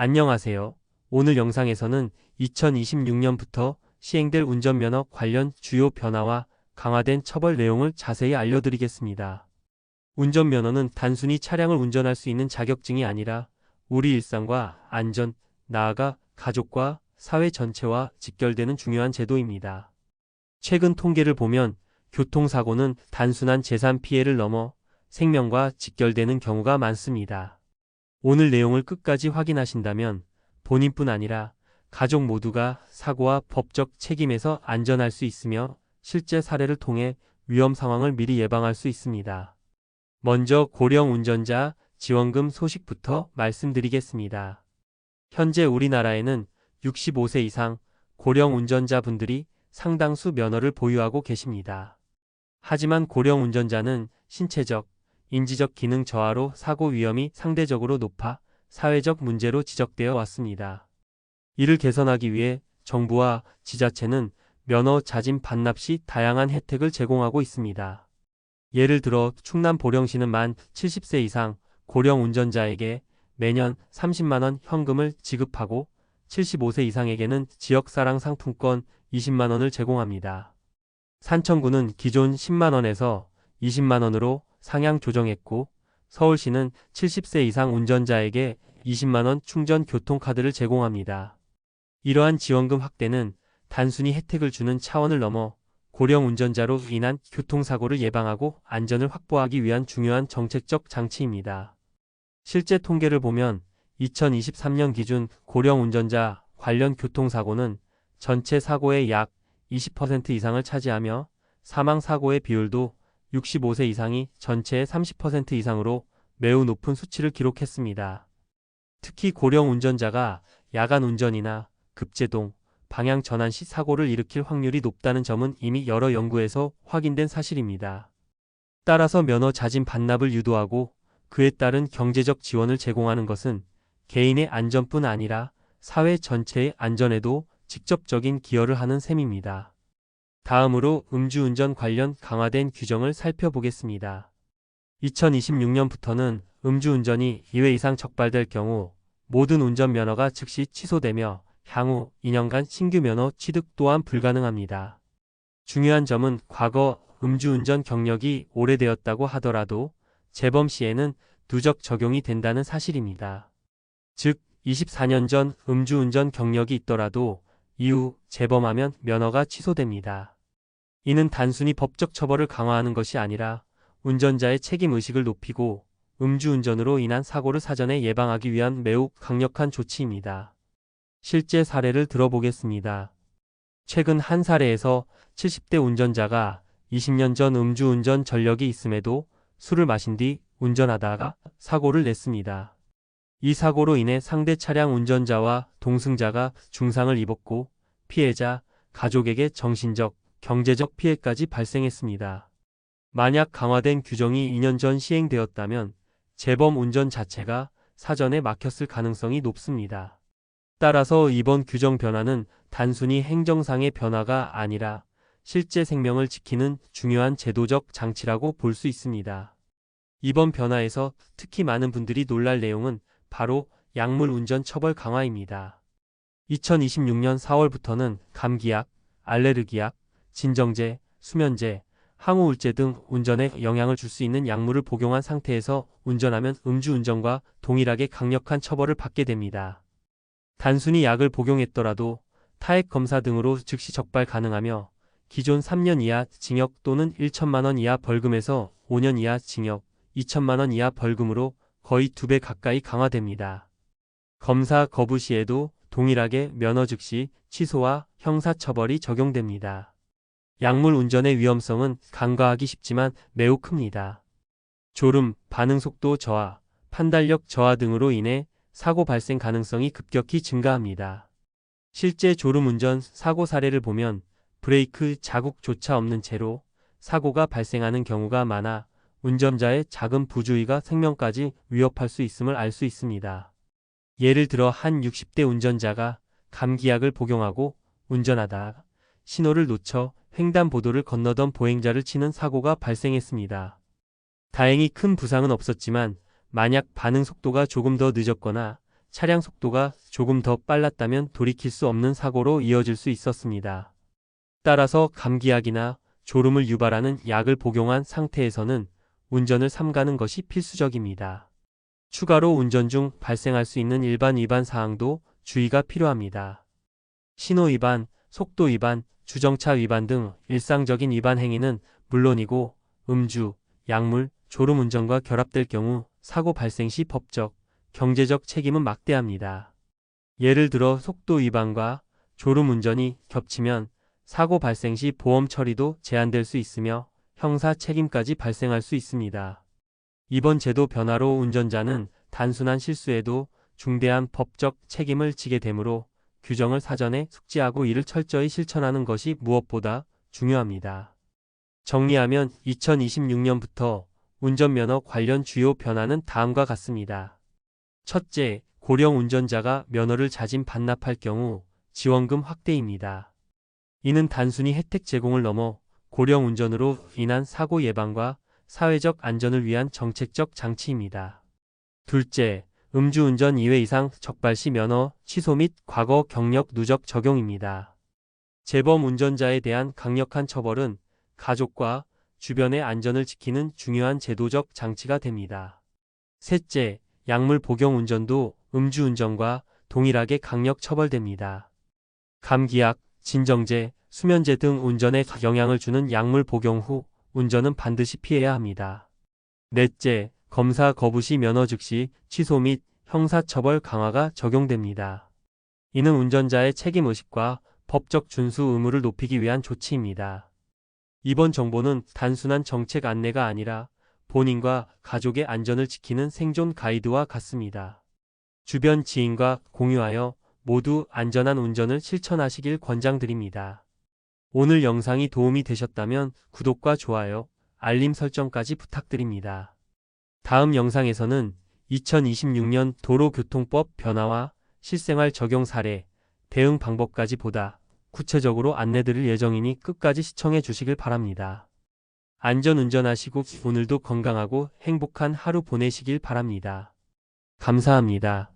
안녕하세요. 오늘 영상에서는 2026년부터 시행될 운전면허 관련 주요 변화와 강화된 처벌 내용을 자세히 알려드리겠습니다. 운전면허는 단순히 차량을 운전할 수 있는 자격증이 아니라 우리 일상과 안전, 나아가 가족과 사회 전체와 직결되는 중요한 제도입니다. 최근 통계를 보면 교통사고는 단순한 재산 피해를 넘어 생명과 직결되는 경우가 많습니다. 오늘 내용을 끝까지 확인하신다면 본인뿐 아니라 가족 모두가 사고와 법적 책임에서 안전할 수 있으며 실제 사례를 통해 위험 상황을 미리 예방할 수 있습니다. 먼저 고령 운전자 지원금 소식부터 말씀드리겠습니다. 현재 우리나라에는 65세 이상 고령 운전자분들이 상당수 면허를 보유하고 계십니다. 하지만 고령 운전자는 신체적, 인지적 기능 저하로 사고 위험이 상대적으로 높아 사회적 문제로 지적되어 왔습니다. 이를 개선하기 위해 정부와 지자체는 면허 자진 반납 시 다양한 혜택을 제공하고 있습니다. 예를 들어 충남 보령시는 만 70세 이상 고령 운전자에게 매년 30만원 현금을 지급하고 75세 이상에게는 지역사랑 상품권 20만원을 제공합니다. 산청구는 기존 10만원에서 20만원으로 상향 조정했고 서울시는 70세 이상 운전자에게 20만원 충전 교통카드를 제공합니다. 이러한 지원금 확대는 단순히 혜택을 주는 차원을 넘어 고령 운전자로 인한 교통사고를 예방하고 안전을 확보하기 위한 중요한 정책적 장치입니다. 실제 통계를 보면 2023년 기준 고령 운전자 관련 교통사고는 전체 사고의 약 20% 이상을 차지하며 사망 사고의 비율도 65세 이상이 전체의 30% 이상으로 매우 높은 수치를 기록했습니다. 특히 고령 운전자가 야간 운전이나 급제동, 방향 전환 시 사고를 일으킬 확률이 높다는 점은 이미 여러 연구에서 확인된 사실입니다. 따라서 면허 자진 반납을 유도하고 그에 따른 경제적 지원을 제공하는 것은 개인의 안전뿐 아니라 사회 전체의 안전에도 직접적인 기여를 하는 셈입니다. 다음으로 음주운전 관련 강화된 규정을 살펴보겠습니다. 2026년부터는 음주운전이 2회 이상 적발될 경우 모든 운전면허가 즉시 취소되며 향후 2년간 신규 면허 취득 또한 불가능합니다. 중요한 점은 과거 음주운전 경력이 오래되었다고 하더라도 재범 시에는 누적 적용이 된다는 사실입니다. 즉, 24년 전 음주운전 경력이 있더라도 이후 재범하면 면허가 취소됩니다. 이는 단순히 법적 처벌을 강화하는 것이 아니라 운전자의 책임 의식을 높이고 음주운전으로 인한 사고를 사전에 예방하기 위한 매우 강력한 조치입니다. 실제 사례를 들어보겠습니다. 최근 한 사례에서 70대 운전자가 20년 전 음주운전 전력이 있음에도 술을 마신 뒤 운전하다가 사고를 냈습니다. 이 사고로 인해 상대 차량 운전자와 동승자가 중상을 입었고 피해자, 가족에게 정신적, 경제적 피해까지 발생했습니다. 만약 강화된 규정이 2년 전 시행되었다면 재범 운전 자체가 사전에 막혔을 가능성이 높습니다. 따라서 이번 규정 변화는 단순히 행정상의 변화가 아니라 실제 생명을 지키는 중요한 제도적 장치라고 볼 수 있습니다. 이번 변화에서 특히 많은 분들이 놀랄 내용은 바로 약물 운전 처벌 강화입니다. 2026년 4월부터는 감기약, 알레르기약, 진정제, 수면제, 항우울제 등 운전에 영향을 줄 수 있는 약물을 복용한 상태에서 운전하면 음주운전과 동일하게 강력한 처벌을 받게 됩니다. 단순히 약을 복용했더라도 타액 검사 등으로 즉시 적발 가능하며 기존 3년 이하 징역 또는 1천만 원 이하 벌금에서 5년 이하 징역, 2천만 원 이하 벌금으로 거의 두 배 가까이 강화됩니다. 검사 거부 시에도 동일하게 면허 즉시 취소와 형사처벌이 적용됩니다. 약물 운전의 위험성은 간과하기 쉽지만 매우 큽니다. 졸음, 반응 속도 저하, 판단력 저하 등으로 인해 사고 발생 가능성이 급격히 증가합니다. 실제 졸음 운전 사고 사례를 보면 브레이크 자국조차 없는 채로 사고가 발생하는 경우가 많아 운전자의 작은 부주의가 생명까지 위협할 수 있음을 알 수 있습니다. 예를 들어 한 60대 운전자가 감기약을 복용하고 운전하다 신호를 놓쳐 횡단보도를 건너던 보행자를 치는 사고가 발생했습니다. 다행히 큰 부상은 없었지만 만약 반응 속도가 조금 더 늦었거나 차량 속도가 조금 더 빨랐다면 돌이킬 수 없는 사고로 이어질 수 있었습니다. 따라서 감기약이나 졸음을 유발하는 약을 복용한 상태에서는 운전을 삼가는 것이 필수적입니다. 추가로 운전 중 발생할 수 있는 일반 위반 사항도 주의가 필요합니다. 신호 위반, 속도 위반, 주정차 위반 등 일상적인 위반 행위는 물론이고 음주, 약물, 졸음 운전과 결합될 경우 사고 발생 시 법적, 경제적 책임은 막대합니다. 예를 들어 속도 위반과 졸음 운전이 겹치면 사고 발생 시 보험 처리도 제한될 수 있으며 형사 책임까지 발생할 수 있습니다. 이번 제도 변화로 운전자는 단순한 실수에도 중대한 법적 책임을 지게 되므로 규정을 사전에 숙지하고 이를 철저히 실천하는 것이 무엇보다 중요합니다. 정리하면 2026년부터 운전면허 관련 주요 변화는 다음과 같습니다. 첫째, 고령 운전자가 면허를 자진 반납할 경우 지원금 확대입니다. 이는 단순히 혜택 제공을 넘어 고령 운전으로 인한 사고 예방과 사회적 안전을 위한 정책적 장치입니다. 둘째, 음주운전 2회 이상 적발 시 면허 취소 및 과거 경력 누적 적용입니다. 재범 운전자에 대한 강력한 처벌은 가족과 주변의 안전을 지키는 중요한 제도적 장치가 됩니다. 셋째, 약물 복용 운전도 음주운전과 동일하게 강력 처벌됩니다. 감기약, 진정제, 수면제 등 운전에 영향을 주는 약물 복용 후 운전은 반드시 피해야 합니다. 넷째, 검사 거부 시 면허 즉시 취소 및 형사처벌 강화가 적용됩니다. 이는 운전자의 책임의식과 법적 준수 의무를 높이기 위한 조치입니다. 이번 정보는 단순한 정책 안내가 아니라 본인과 가족의 안전을 지키는 생존 가이드와 같습니다. 주변 지인과 공유하여 모두 안전한 운전을 실천하시길 권장드립니다. 오늘 영상이 도움이 되셨다면 구독과 좋아요, 알림 설정까지 부탁드립니다. 다음 영상에서는 2026년 도로교통법 변화와 실생활 적용 사례, 대응 방법까지 보다 구체적으로 안내드릴 예정이니 끝까지 시청해 주시길 바랍니다. 안전 운전하시고 오늘도 건강하고 행복한 하루 보내시길 바랍니다. 감사합니다.